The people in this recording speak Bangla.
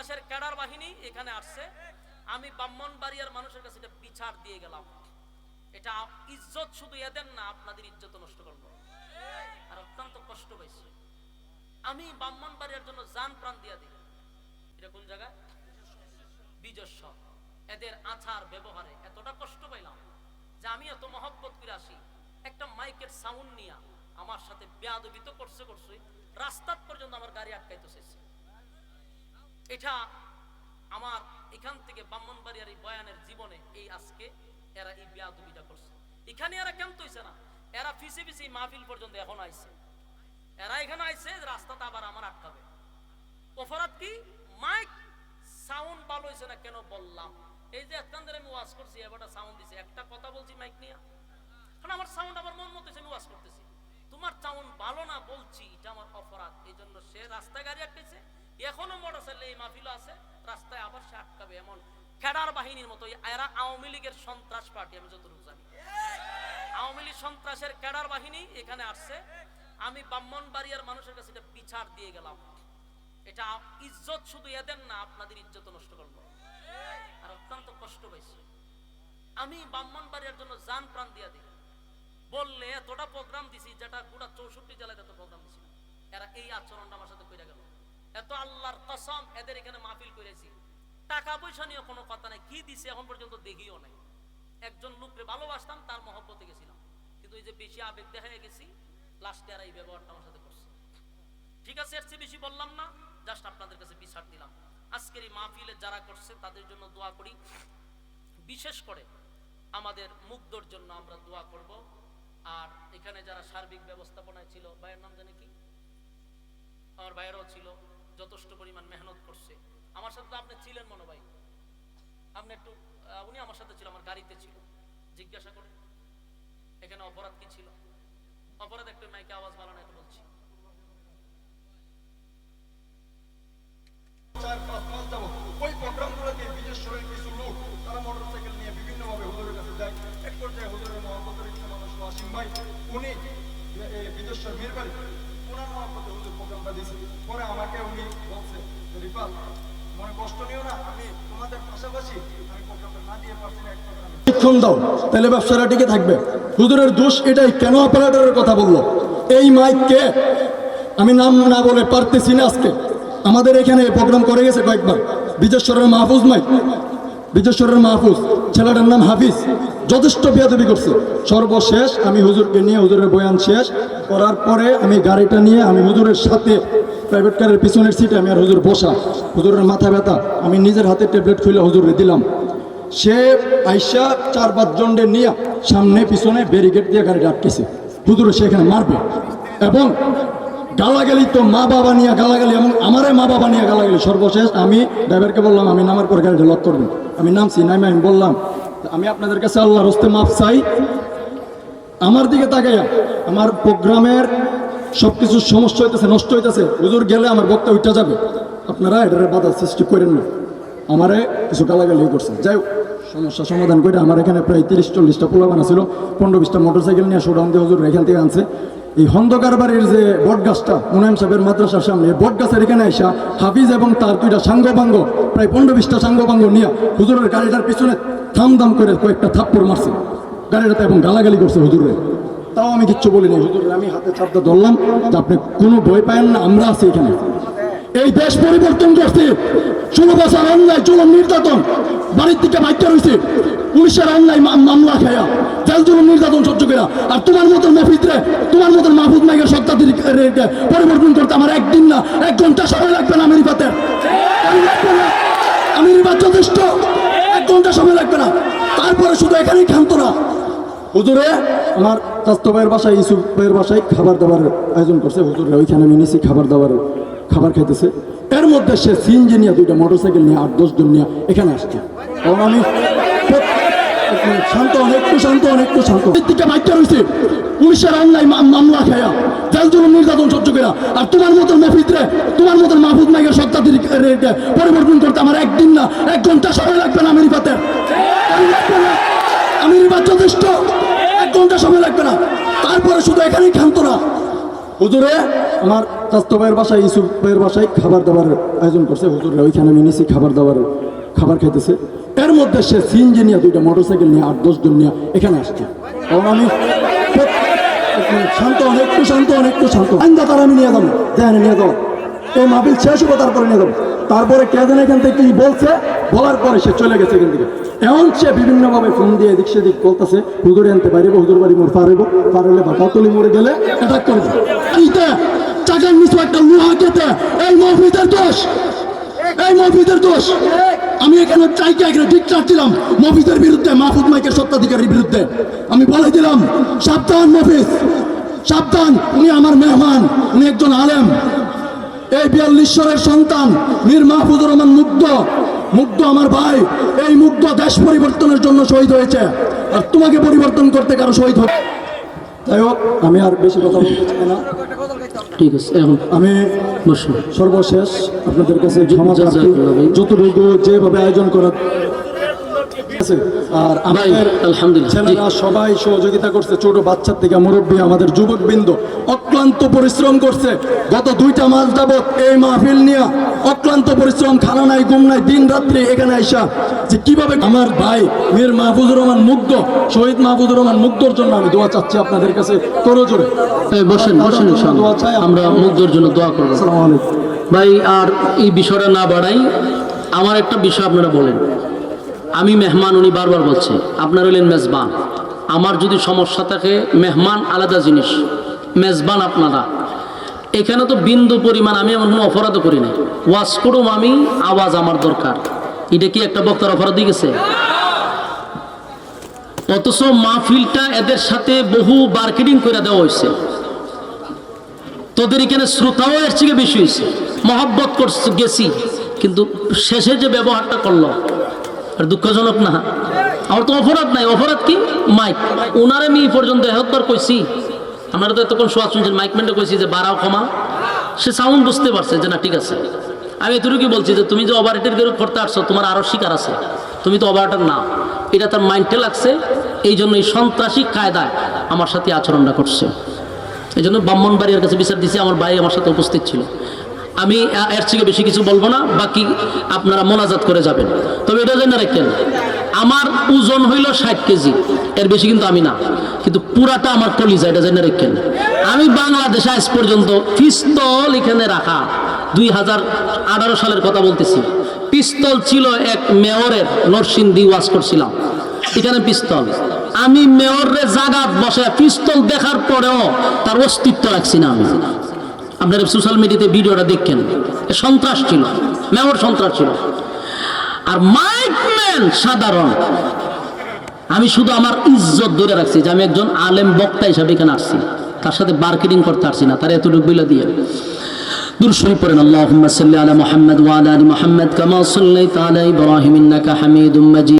সন্ত্রাসের ক্যাডার বাহিনী এখানে আসছে। আমি ব্রাহ্মণবাড়িয়ার মানুষের কাছে এটা বিচার দিয়ে গেলাম। এটা ইজ্জত শুধু এদের না, আপনাদের ইজ্জত নষ্ট করল আর অত্যন্ত কষ্ট পাইছি আমি ব্রাহ্মণবাড়িয়ার জন্য জান প্রাণ দিয়া দিই। এটা কোন জায়গায় বিজস্ব। এদের আচার ব্যবহারে এতটা কষ্ট পাইলাম যে আমি এত মহব্বত করে আসি। একটা মাইকের সাউন্ড নিয়া আমার সাথে বেয়াদবি তো করছে করছে, রাস্তার পর্যন্ত আমার গাড়ি আটকাইতে চেয়েছে এটা আমার এখান থেকে ব্রাহ্মণবাড়িয়ার এই বয়ানের জীবনে এই আজকে এরা এই বেয়াদবিটা করছে। এখানে এরা কেন তৈছে না। এরা ফিসে ফিসে মাহফিল পর্যন্ত এখন আইছে। এরা এখানে আইছে, রাস্তাটা আবার আমার আটকাবে। অপরাধ কি? মাইক সাউন্ড ভালো হয়েছে না কেন বললাম। এই যে এতক্ষণ ধরে আমি ওয়াজ করছি এবারটা সাউন্ড দিছে। একটা কথা বলছি মাইক নিয়ে। কারণ আমার সাউন্ড আমার মন মতো আমি ওয়াজ করতেছি। তোমার সাউন্ড ভালো না বলছি, এটা আমার অপরাধ। এই জন্য সে রাস্তায় গাড়ি আটকেছে এখনও মোটর সাইকেল এই মাহফিল আছে, রাস্তায় আবার সে আটকাবে এমন খেডার বাহিনীর মতো। এরা আওয়ামী লীগের সন্ত্রাস পার্টি, আমি যতটুকু জানি। আওয়ামী লীগ সন্ত্রাসের ক্যাডার বাহিনী এখানে আসছে। আমি ব্রাহ্মণবাড়িয়ার মানুষের কাছে এটা বিচার দিয়ে গেলাম। এটা ইজ্জত শুধু এদের না, আপনাদের ইজ্জত নষ্ট করল আর অত্যন্ত কষ্ট পাইছি। আমি ব্রাহ্মণবাড়িয়ার জন্য যান প্রাণ দিয়া দিই। বললে, এতটা প্রোগ্রাম দিছি, যেটা গোটা চৌষট্টি জেলায় এত প্রোগ্রাম দিছি এরা এই আচরণটা আমার সাথে কইরা গেল। এত আল্লাহর কসম, এদের এখানে মাহফিল করেছি। টাকা পয়সা নিয়ে কোনো কথা নাই, কি দিছে এখন পর্যন্ত দেখিও নাই। একজন লোককে ভালোবাসতাম, তার মহব্বতে গেছিলাম। কিন্তু এই যে বেশি আবেগ দেখা গেছি লাস্টে আর এই ব্যবহারটা আমার সাথে করছে। ঠিক আছে, এর বেশি বললাম না জাস্ট আপনাদের কাছে বিচার দিলাম। আজকের এই মাহফিলে যারা করছে, তাদের জন্য দোয়া করি। বিশেষ করে আমাদের মুগ্ধর জন্য আমরা দোয়া করব। আর এখানে যারা সার্বিক ব্যবস্থাপনায় ছিল, ভাইয়ের নাম জানে কি? আমার ভাইয়েরাও ছিল। যথেষ্ট পরিমাণ মেহনত করছে। আমার সাথে আপনি ছিলেন মনে ভাই। আপনি একটু উনি আমার সাথে ছিল, আমার গাড়িতে ছিল। জিজ্ঞাসা করেন, এখানে অপরাধ কি ছিল? অপরাধ একটু মাইকে আওয়াজ বাড়ানো একটু বলছি। প্রশিক্ষণ দাও, তাহলে ব্যবসাটা টিকে থাকবে। হুজুরের দোষ এটাই, কেন অপারেটরের কথা বলল? এই মাইককে আমি নাম না বলে পারতেছি না আজকে। আমাদের এখানে প্রোগ্রাম করে গেছে কয়েকবার। বিজেশ্বরের মাহফুজ মাইক। বিজেশ্বরের মাহফুজ, ছেলেটার নাম হাফিজ। যথেষ্ট বেয়াদবি করছে। সর্বশেষ আমি হুজুরকে নিয়ে, হুজুরের বয়ান শেষ করার পরে আমি গাড়িটা নিয়ে, আমি হুজুরের সাথে প্রাইভেট কারের পিছনের সিটে আমি আর হুজুর বসা। হুজুরের মাথা ব্যথা। আমি নিজের হাতে ট্যাবলেট খুলে হুজুরে দিলাম। সে আইসা চার পাঁচ জনদের নিয়ে সামনে পিছনে ব্যারিকেড দিয়ে গাড়িটা আটকেছে হুজুরে সেখানে মারবে। এবং গালাগালি তো মা বাবা নিয়ে গালাগালি এবং আমারে মা বাবা নিয়ে গালাগালি। সর্বশেষ আমি ড্রাইভারকে বললাম আমি নামার পর গাড়িটা লক করবেন আমি নামছি নামে আমি বললাম আমি আপনাদের কাছে আল্লাহ হস্তে মাপ চাই। আমার দিকে তাকাইয়া আমার প্রোগ্রামের সব কিছু সমস্যা হইতেছে নষ্ট হইতেছে। হুজুর গেলে আমার বক্তা উঠা যাবে। আপনারা এটার বাধা সৃষ্টি করেন না। আমারে কিছু গালাগালি করছে। যাই হোক, সমস্যা সমাধান করে আমার এখানে প্রায় তিরিশ চল্লিশটা পোলা বানাছিল পনেরো বিশটা মোটর সাইকেল নিয়ে শোডাউন দিয়ে হুজুর এখান থেকে আনছে। এই হন্দকার যে বট গাছটা মুনায়ম সাহেবের মাদ্রাসার সামনে, এই বট গাছের এখানে আসা হাফিজ এবং তার দুইটা সাঙ্গপাঙ্গ, প্রায় পনেরো বিশটা সাঙ্গপাঙ্গ নিয়ে হুজুরের গাড়িটার পিছনে থাম দাম করে কয়েকটা থাপ্পড় মারছে। গাড়িটাতে এবং গালাগালি করছে হুজুরের। তাও আমি কিচ্ছু বলিনি হুজুরের আমি হাতে চাপটা ধরলাম আপনি কোনো ভয় পায়েন না, আমরা আছি এখানে। এই দেশ পরিবর্তন করছে। ষোলো বছর অন্যায় চুলন নির্যাতন। বাড়ির থেকে বাইকটা রয়েছে। পুলিশের অন্যায় মামলা খায়া। জেল, জুলুম, নির্যাতন সহ্য করা আর তোমার মতন মাহফিদরে তোমার মতন মাহফুদ নাইকের সত্তাধির পরিবর্তন করতে আমার একদিন না, এক ঘণ্টা সময় লাগবে না আমির পাতে যথেষ্ট। এক ঘণ্টা সময় লাগবে না। তারপরে শুধু এখানেই ক্ষান্ত না। হুজুরে, আমার স্বাস্থ্য ভাইয়ের বাসায় ইসুফ ভাইয়ের বাসায় খাবার দাবার আয়োজন করছে। হুজুরে, ওইখানে আমি খাবার দাবার খাবার খাইতেছে। এর মধ্যে সে সিএনজি নিয়ে, দুইটা মোটরসাইকেল নিয়ে, আট, দশ জন নিয়ে এখানে আসছে। কারণ আমি শান্ত শান্ত শান্ত দিকে বাইকটা রয়েছে। পুলিশের মামলা খায়া। জেল জুলুম নির্যাতন সহ্য আর তোমার মতন মাহফিদরে তোমার মতন মাহফুদ পরিবর্তন করতে আমার একদিন না, এক ঘণ্টা সময় লাগবে না আমির পাতে আমির পাত যথেষ্ট এক ঘণ্টা সময় লাগবে না। তারপরে শুধু এখানেই ক্ষান্ত না। হুজুরে, আমার চাস্ত ভাইয়ের বাসায়, ইসুফ ভাইয়ের বাসায় খাবার দাবারের আয়োজন করছে। হুজুরে, ওইখানে আমি নিছি খাবার দাবারের খাবার খাইতেছে। এর মধ্যে সে সিএনজি নিয়ে, দুইটা মোটরসাইকেল নিয়ে, আট দশজন নিয়ে এখানে আসছে। কারণ আমি শান্ত অনেক শান্ত অনেক শান্ত আমি নিয়ে যাব, দেন নিয়ে যাব। এই মাহফিল শেষ হবে, তারপরে নিয়ে যাব। তারপরে কে যেন এখান থেকে কি বলছে, বলার পরে সে চলে গেছে এখান থেকে। এমন সে বিভিন্নভাবে ফোন দিয়ে এদিক সেদিক বলতেছে, হুজুরে আনতে পারিব হুজুর বাড়ি মোর পারিব পারলে বা কাতলি মরে গেলে অ্যাটাক চাকার নিচু একটা লোহা কেতে এই দোষ! এই দোষ! আমি এখানে চাইকে এখানে মফিজের বিরুদ্ধে, মাহফুজ মাইকের সত্ত্বাধিকারীর বিরুদ্ধে। আমি বলে দিলাম, সাবধান মফিজ, সাবধান। উনি আমার মেহমান, উনি একজন আলেম। এই বিয়াল্লিশ্বরের সন্তান মীর মাহফুজুর রহমান মুগ্ধ মুগ্ধ আমার ভাই। এই মুগ্ধ দেশ পরিবর্তনের জন্য শহীদ হয়েছে। আর তোমাকে পরিবর্তন করতে কারও শহীদ হবে? যাই হোক আমি আর বেশি কথা বলতে চাই না। ঠিক আছে এখন আমি সর্বশেষ আপনাদের কাছে। যতটুকু যেভাবে আয়োজন করা আর আমাদের আলহামদুলিল্লাহ। সবাই সহযোগিতা করছে। ছোট বাচ্চার থেকে মুরব্বী আমাদের যুবক বৃন্দ অক্লান্ত পরিশ্রম করছে। গত দুইটা মাস যাবত এই মাহফিল নিয়ে অক্লান্ত পরিশ্রম খানা নাই ঘুম নাই দিন রাত্রি এখানে আইসা যে কীভাবে আমার ভাই মীর মাহফুজুর রহমান মুগ্ধ শহীদ মাহফুজুর রহমান মুগ্ধর জন্য আমি দোয়া চাচ্ছি আপনাদের কাছে। করো জোরে। বসেন বসেন দোয়া চাই আমরা মুগ্ধর জন্য দোয়া করব। ভাই আর এই বিষয়টা না বাড়াই আমার একটা বিষয় আপনারা বলেন। আমি মেহমান, উনি বারবার বলছে, আপনার হলেন মেজবান। আমার যদি সমস্যা থাকে, মেহমান আলাদা জিনিস, মেজবান আপনারা। এখানে তো বিন্দু পরিমাণ আমি এমন কোনো অপরাধও করি নাই। ওয়াশ করুম আমি, আওয়াজ আমার দরকার। এটা কি একটা বক্তার অপরাধ দিয়ে গেছে? অথচ মাহফিলটা এদের সাথে বহু মার্কেটিং করে দেওয়া হয়েছে। তোদের এখানে শ্রোতাও এর থেকে বেশি হয়েছে। মহব্বত করছে, গেছি। কিন্তু শেষে যে ব্যবহারটা করল আর দুঃখজনক না। আমার তো অপরাধ নাই। অপরাধ কি? মাইক। ওনার আমি পর্যন্ত একবার কইছি। আপনারা তো এতক্ষণ শোয়া শুনছেন, মাইক ম্যানটা কইছি যে বাড়াও ক্ষমা। সে সাউন্ড বুঝতে পারছে যে না, ঠিক আছে। আমি এতটুকু বলছি যে তুমি যে ওভারটের গেরু করতে আসছো, তোমার আরও শিকার আছে। তুমি তো ওভারটার না। এটা তার মাইন্ডে লাগছে। এই জন্য এই সন্ত্রাসী কায়দায় আমার সাথে আচরণটা করছে। এই জন্য ব্রাহ্মণবাড়িয়ার কাছে বিচার দিছি। আমার ভাই আমার সাথে উপস্থিত ছিল। আমি এর থেকে বেশি কিছু বলব না, বাকি আপনারা মোনাজাত করে যাবেন। তবে এটা জেনে রাখেন, আমার ওজন হইল ষাট কেজি, এর বেশি কিন্তু আমি না, কিন্তু পুরাটা আমার কলিজা, এটা জেনে রাখেন। আমি বাংলাদেশে আজ পর্যন্ত পিস্তল এখানে রাখা, দুই হাজার আঠারো সালের কথা বলতেছি, পিস্তল ছিল এক মেয়রের, নরসিংদী ওয়াজ করছিলাম, এখানে পিস্তল। আমি মেয়রের জাগাত বসে পিস্তল দেখার পরেও তার অস্তিত্ব রাখছি না আমি। আপনারা সোশ্যাল মিডিয়াতে ভিডিওটা দেখেন এ সন্ত্রাস ছিল, মেয়র সন্ত্রাস ছিল। আর মাইক ম্যান সাধারণ। আমি শুধু আমার ইজ্জত ধরে রাখছি যে আমি একজন আলেম বক্তা হিসাবে এখানে আসছি। তার সাথে মার্কেটিং করতে পারছি না, তার এতটুকু বিলা দিয়ে। দূর শরীফ পড়েন, আল্লাহুম্মা সাল্লি আলা মুহাম্মদ ওয়া আলা মুহাম্মদ কামা সাল্লাইতা আলা ইব্রাহিম ইন্নাকা হামিদুম মাজিদ।